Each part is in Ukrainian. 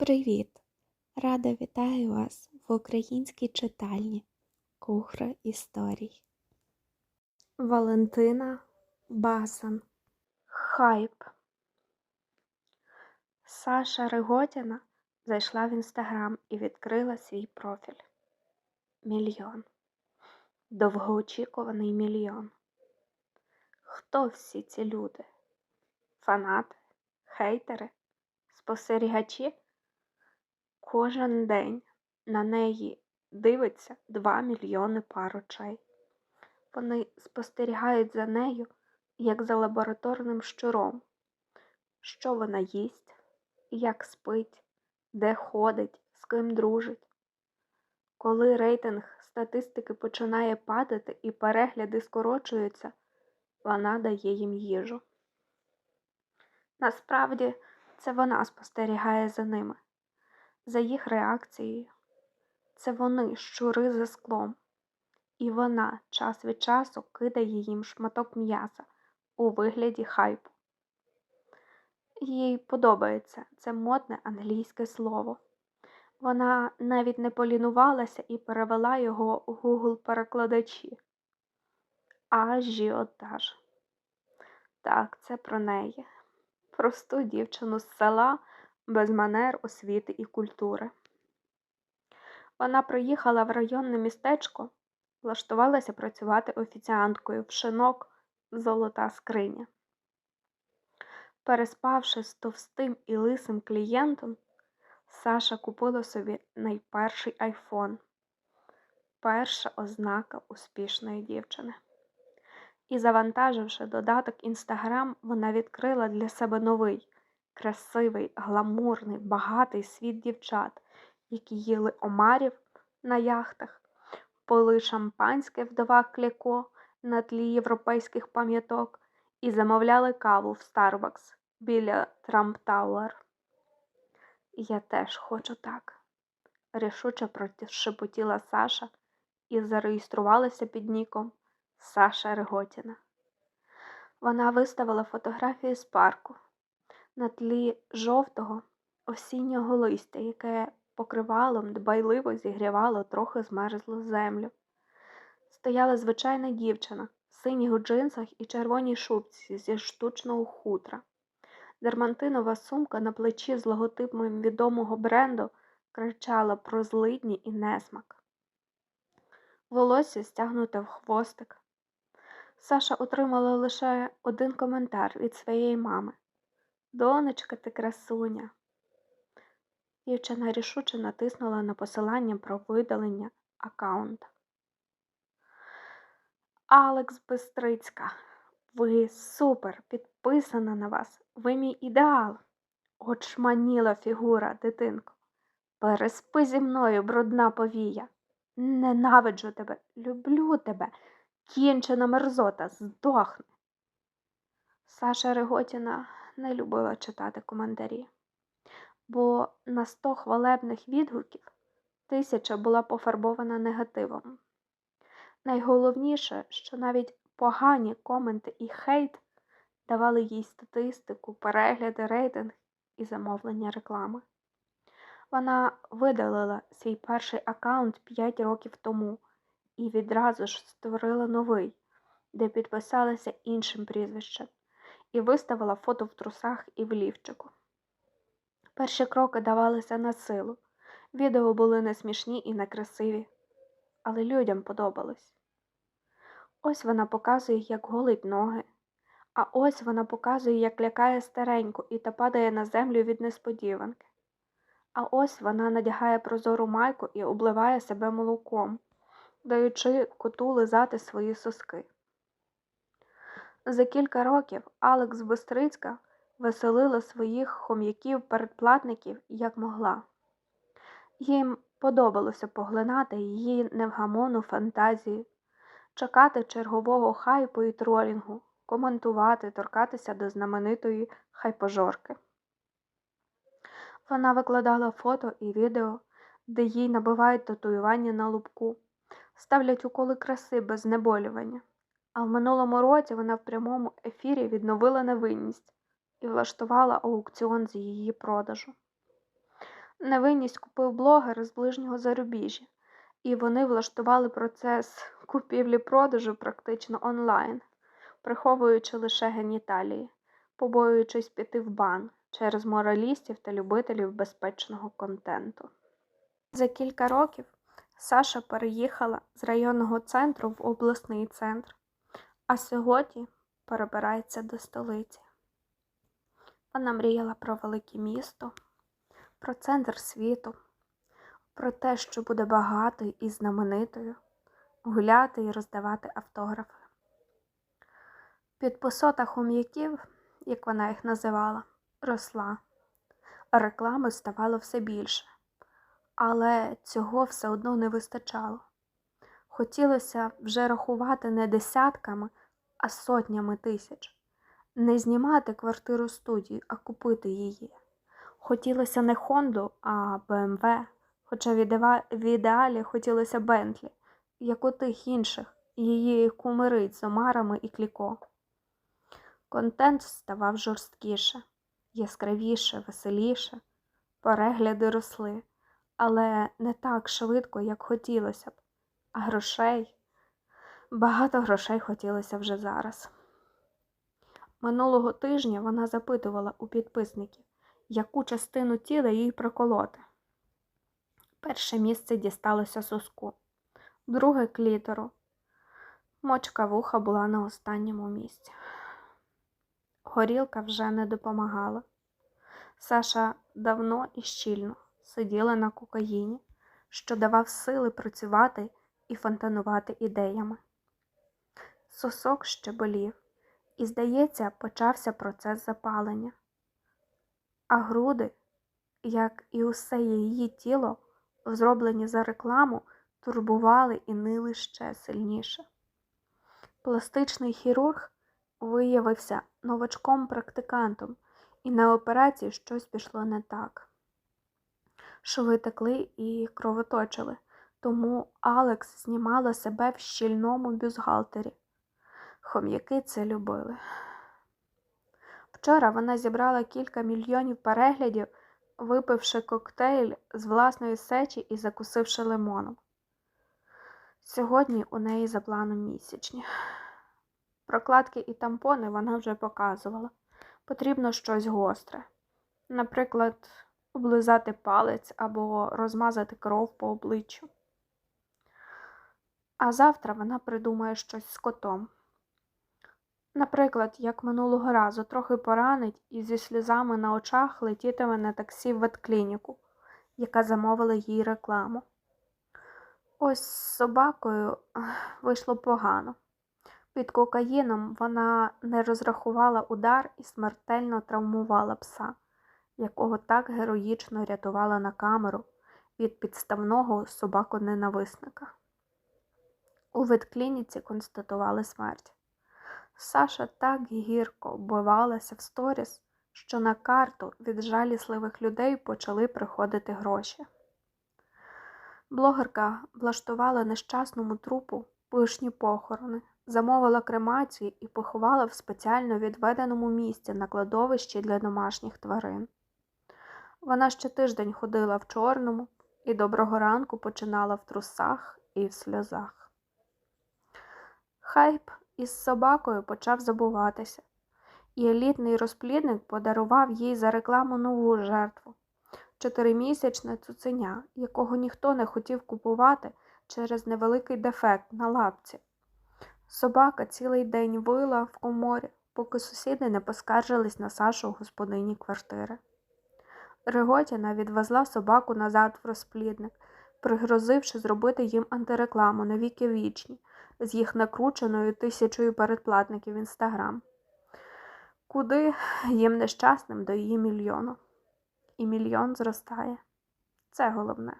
Привіт! Рада вітаю вас в українській читальні Кухра історій. Валентина Басан. Хайп. Саша Риготіна зайшла в інстаграм і відкрила свій профіль. Мільйон. Довгоочікуваний мільйон. Хто всі ці люди? Фанати? Хейтери? Спостерігачі? Кожен день на неї дивиться 2 мільйони пар очей. Вони спостерігають за нею, як за лабораторним щуром, що вона їсть, як спить, де ходить, з ким дружить. Коли рейтинг статистики починає падати і перегляди скорочуються, вона дає їм їжу. Насправді, це вона спостерігає за ними за їх реакцією. Це вони щури за склом, і вона час від часу кидає їм шматок м'яса у вигляді хайпу. Їй подобається це модне англійське слово. Вона навіть не полінувалася і перевела його у Google перекладачі. Ажіотаж. Так, це про неї. Просту дівчину з села без манер, освіти і культури. Вона приїхала в районне містечко, влаштувалася працювати офіціанткою в шинок золота скриня. Переспавши з товстим і лисим клієнтом, Саша купила собі найперший айфон, перша ознака успішної дівчини. І, завантаживши додаток Інстаграм, вона відкрила для себе новий, красивий, гламурний, багатий світ дівчат, які їли омарів на яхтах, пили шампанське вдова кляко на тлі європейських пам'яток і замовляли каву в Старбакс біля Трамп Тауер. Я теж хочу так, рішуче прошепотіла Саша і зареєструвалася під ніком Саша Риготіна. Вона виставила фотографії з парку на тлі жовтого осіннього листя, яке покривалом дбайливо зігрівало трохи змерзлу землю. Стояла звичайна дівчина в синіх джинсах і червоній шубці зі штучного хутра. Дермантинова сумка на плечі з логотипом відомого бренду кричала про злидні і несмак. Волосся стягнуте в хвостик. Саша отримала лише один коментар від своєї мами. Донечка ти красуня. Дівчина рішуче натиснула на посилання про видалення аккаунта. Алекс Бестрицька, ви супер, підписана на вас. Ви мій ідеал. Очманіла фігура, дитинко. Переспи зі мною, брудна повія. Ненавиджу тебе, люблю тебе, кінчена мерзота, здохни. Саша Риготіна не любила читати коментарі, бо на сто хвалебних відгуків тисяча була пофарбована негативом. Найголовніше, що навіть погані коменти і хейт давали їй статистику, перегляди, рейтинг і замовлення реклами. Вона видалила свій перший аккаунт 5 років тому і відразу ж створила новий, де підписалася іншим прізвищем і виставила фото в трусах і в лівчику. Перші кроки давалися на силу. Відео були не смішні і некрасиві, але людям подобались. Ось вона показує, як голить ноги, а ось вона показує, як лякає стареньку і та падає на землю від несподіванки. А ось вона надягає прозору майку і обливає себе молоком, даючи коту лизати свої соски. За кілька років Алекс Бистрицька веселила своїх хом'яків-передплатників як могла. Їм подобалося поглинати її невгамовну фантазію, чекати чергового хайпу і тролінгу, коментувати, торкатися до знаменитої хайпожорки. Вона викладала фото і відео, де їй набивають татуювання на лубку, ставлять уколи краси без знеболювання. А в минулому році вона в прямому ефірі відновила невинність і влаштувала аукціон з її продажу. Невинність купив блогер з ближнього зарубіжжя, і вони влаштували процес купівлі-продажу практично онлайн, приховуючи лише геніталії, побоюючись піти в бан через моралістів та любителів безпечного контенту. За кілька років Саша переїхала з районного центру в обласний центр, а сьогодні перебирається до столиці. Вона мріяла про велике місто, про центр світу, про те, що буде багатою і знаменитою, гуляти і роздавати автографи. Підписота хом'яків, як вона їх називала, росла, реклами ставало все більше, але цього все одно не вистачало. Хотілося вже рахувати не десятками, а сотнями тисяч, не знімати квартиру студію, а купити її. Хотілося не Хонду, а БМВ, хоча в ідеалі хотілося Бентлі, як у тих інших, її кумирить з омарами і кліко. Контент ставав жорсткіше, яскравіше, веселіше, перегляди росли, але не так швидко, як хотілося б, а грошей. Багато грошей хотілося вже зараз. Минулого тижня вона запитувала у підписників, яку частину тіла їй проколоти. Перше місце дісталося соску, друге клітору. Мочка вуха була на останньому місці. Горілка вже не допомагала. Саша давно і щільно сиділа на кокаїні, що давав сили працювати і фонтанувати ідеями. Сосок ще болів, і, здається, почався процес запалення. А груди, як і усе її тіло, зроблені за рекламу, турбували і нили ще сильніше. Пластичний хірург виявився новачком-практикантом, і на операції щось пішло не так. Шви текли і кровоточили, тому Алекс знімала себе в щільному бюзгалтері. Хом'яки це любили. Вчора вона зібрала кілька мільйонів переглядів, випивши коктейль з власної сечі і закусивши лимоном. Сьогодні у неї за планом місячні. Прокладки і тампони вона вже показувала. Потрібно щось гостре. Наприклад, облизати палець або розмазати кров по обличчю. А завтра вона придумає щось з котом. Наприклад, як минулого разу трохи поранить і зі сльозами на очах летітиме на таксі в ветклініку, яка замовила їй рекламу. Ось з собакою вийшло погано. Під кокаїном вона не розрахувала удар і смертельно травмувала пса, якого так героїчно рятувала на камеру від підставного собако-ненависника. У ветклініці констатували смерть. Саша так гірко вбивалася в сторіс, що на карту від жалісливих людей почали приходити гроші. Блогерка влаштувала нещасному трупу пишні похорони, замовила кремацію і поховала в спеціально відведеному місці на кладовищі для домашніх тварин. Вона ще тиждень ходила в чорному і доброго ранку починала в трусах і в сльозах. Хайп із собакою почав забуватися, і елітний розплідник подарував їй за рекламу нову жертву чотиримісячне цуценя, якого ніхто не хотів купувати через невеликий дефект на лапці. Собака цілий день вила в коморі, поки сусіди не поскаржились на Сашу господині квартири. Риготіна відвезла собаку назад в розплідник, пригрозивши зробити їм антирекламу на віки вічні з їх накрученою тисячою передплатників інстаграм. Куди їм нещасним до її мільйону. І мільйон зростає. Це головне.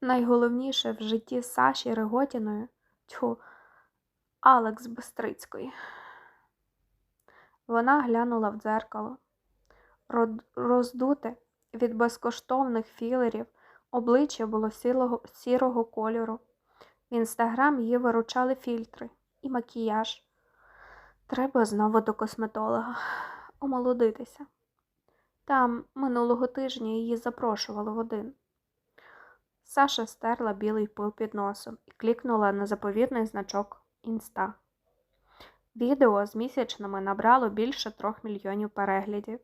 Найголовніше в житті Саші Риготіної тьху, Алекс Бестрицької. Вона глянула в дзеркало, роздуте від безкоштовних філерів, обличчя було сірого кольору. В інстаграм її виручали фільтри і макіяж. Треба знову до косметолога омолодитися. Там минулого тижня її запрошували в один. Саша стерла білий пил під носом і клікнула на заповідний значок Інста. Відео з місячними набрало більше трьох мільйонів переглядів.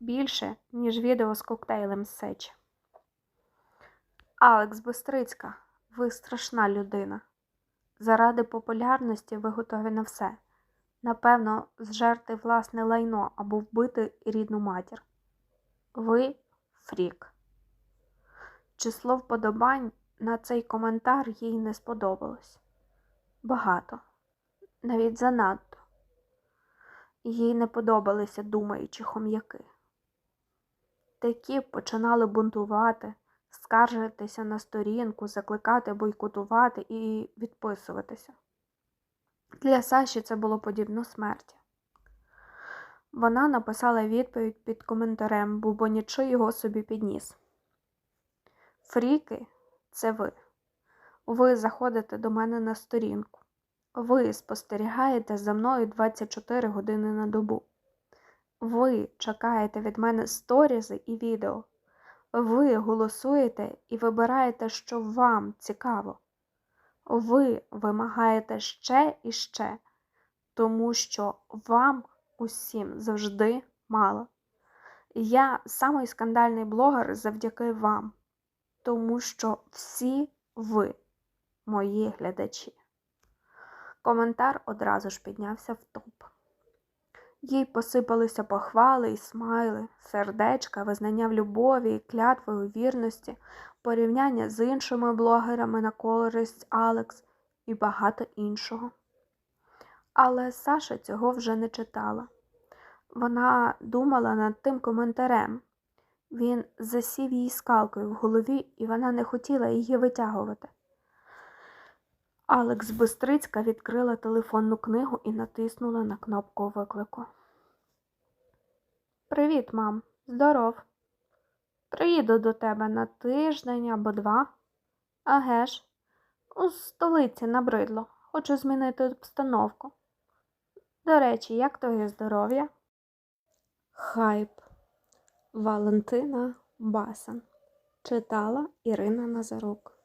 Більше, ніж відео з коктейлем з сечі. Алекс Бистрицька, ви страшна людина. Заради популярності ви готові на все. Напевно, зжерти власне лайно або вбити рідну матір. Ви фрік. Число вподобань на цей коментар їй не сподобалось. Багато, навіть занадто. Їй не подобалися думаючі хом'яки. Такі починали бунтувати, скаржитися на сторінку, закликати бойкотувати і відписуватися. Для Саші це було подібно смерті. Вона написала відповідь під коментарем, бубонячи його собі підніс. Фріки це ви. Ви заходите до мене на сторінку. Ви спостерігаєте за мною 24 години на добу. Ви чекаєте від мене сторізи і відео. Ви голосуєте і вибираєте, що вам цікаво. Ви вимагаєте ще і ще, тому що вам усім завжди мало. Я самий скандальний блогер завдяки вам, тому що всі ви мої глядачі. Коментар одразу ж піднявся в топ. Їй посипалися похвали і смайли, сердечка, визнання в любові, клятви у вірності, порівняння з іншими блогерами на користь Алекс і багато іншого. Але Саша цього вже не читала. Вона думала над тим коментарем. Він засів їй скалкою в голові, і вона не хотіла її витягувати. Алекс Бистрицька відкрила телефонну книгу і натиснула на кнопку виклику. Привіт, мам. Здоров. Приїду до тебе на тиждень або два. Аге ж, у столиці набридло. Хочу змінити обстановку. До речі, як твоє здоров'я? Хайп. Валентина Басан. Читала Ірина Назарук.